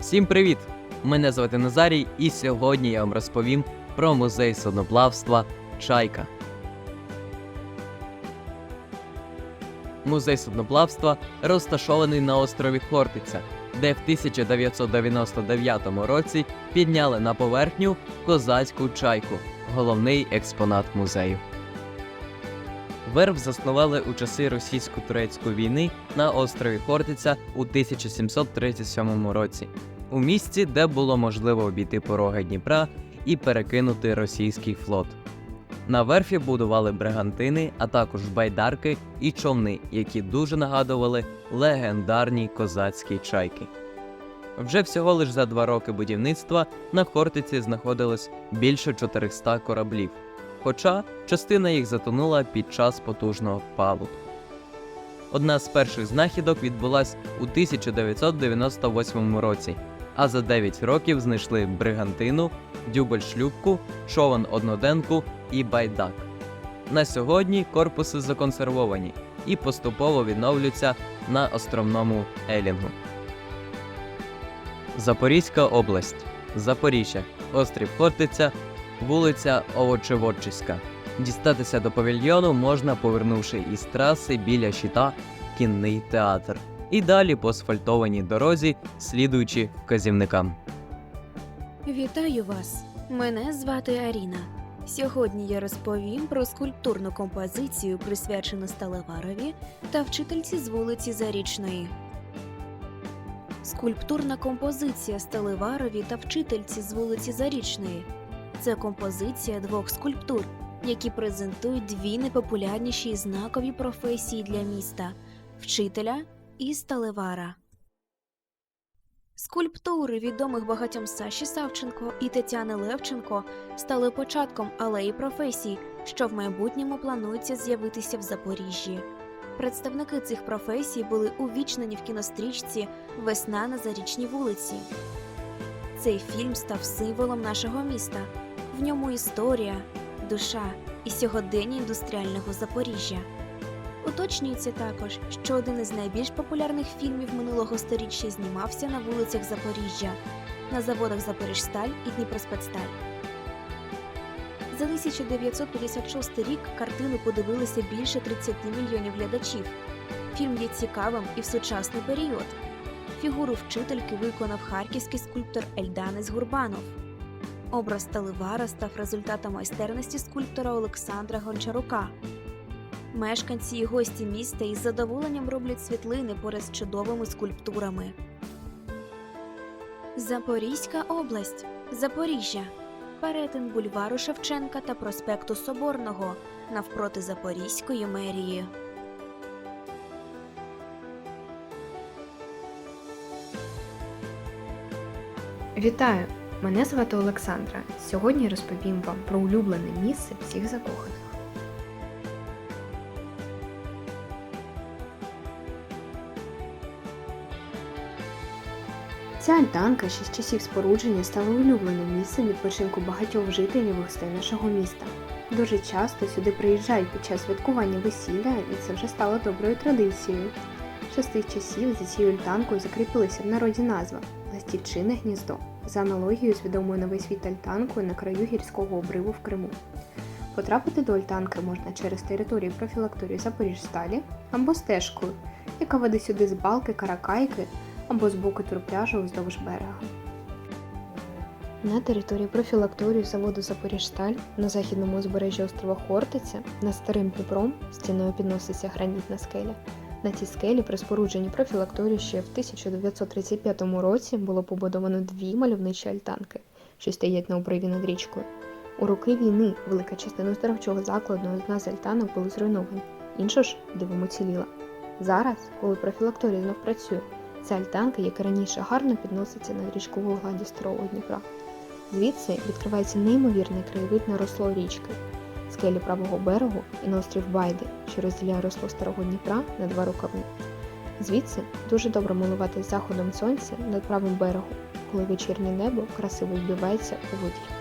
Всім привіт! Мене звати Назарій, і сьогодні я вам розповім про музей судноплавства Чайка. Музей судноплавства розташований на острові Хортиця, де в 1999 році підняли на поверхню козацьку чайку, головний експонат музею. Верф заснували у часи російсько-турецької війни на острові Хортиця у 1737 році, у місці, де було можливо обійти пороги Дніпра і перекинути російський флот. На верфі будували бригантини, а також байдарки і човни, які дуже нагадували легендарні козацькі чайки. Вже всього лиш за два роки будівництва на Хортиці знаходилось більше 400 кораблів, хоча частина їх затонула під час потужного палу. Одна з перших знахідок відбулась у 1998 році, а за 9 років знайшли бригантину, дюбель-шлюпку, човен одноденку і байдак. На сьогодні корпуси законсервовані і поступово відновлюються на островному Елінгу. Запорізька область, Запоріжжя, острів Хортиця, вулиця Овочеводчиська. Дістатися до павільйону можна, повернувши із траси біля щита кінний театр. І далі по асфальтованій дорозі, слідуючи вказівникам. Вітаю вас! Мене звати Аріна. Сьогодні я розповім про скульптурну композицію, присвячену Сталеварові та вчительці з вулиці Зарічної. Скульптурна композиція Сталеварові та вчительці з вулиці Зарічної це композиція двох скульптур, які презентують дві найпопулярніші і знакові професії для міста вчителя і сталевара. Скульптури відомих багатьом Саші Савченко і Тетяни Левченко стали початком алеї професій, що в майбутньому планується з'явитися в Запоріжжі. Представники цих професій були увічнені в кінострічці Весна на зарічній вулиці. Цей фільм став символом нашого міста. В ньому історія, душа і сьогодення індустріального Запоріжжя. Уточнюється також, що один із найбільш популярних фільмів минулого сторіччя знімався на вулицях Запоріжжя, на заводах Запоріжсталь і Дніпроспецсталь. За 1956 рік картину подивилися більше 30 мільйонів глядачів. Фільм є цікавим і в сучасний період. Фігуру вчительки виконав харківський скульптор Ельданис Гурбанов. Образ Таливара став результатом майстерності скульптора Олександра Гончарука. Мешканці і гості міста із задоволенням роблять світлини поряд з чудовими скульптурами. Запорізька область. Запоріжжя. Перетин бульвару Шевченка та проспекту Соборного навпроти Запорізької мерії. Вітаю! Мене звати Олександра. Сьогодні розповім вам про улюблене місце всіх закоханих. Ця альтанка ще з часів спорудження стала улюбленим місцем відпочинку багатьох жителів гостей нашого міста. Дуже часто сюди приїжджають під час святкування весілля, і це вже стало доброю традицією. Ще з тих часів за цією альтанкою закріпилася в народі назва Ластівчине гніздо за аналогією з відомою на весь світ альтанкою на краю гірського обриву в Криму. Потрапити до альтанки можна через територію профілакторії Запоріжсталі або стежкою, яка веде сюди з балки Каракайки або з боку турпляжу вздовж берега. На території профілакторії заводу Запоріжсталь на західному узбережжі острова Хортиця над старим Дніпром стіною підноситься гранітна скеля. На цій скелі при спорудженні профілакторії ще в 1935 році було побудовано дві мальовничі альтанки, що стоять на обриві над річкою. У роки війни велика частина оздоровчого закладу одна з альтанок були зруйновані, інша ж дивом уціліла. Зараз, коли профілакторія знов працює, ця альтанка, як і раніше, гарно підноситься над річковою гладі старого Дніпра. Звідси відкривається неймовірний краєвид на росло річки, скелі правого берегу і на острів Байди, що розділяє росло старого Дніпра на два рукави. Звідси дуже добре милувати заходом сонця над правим берегом, коли вечірнє небо красиво вбивається у воді.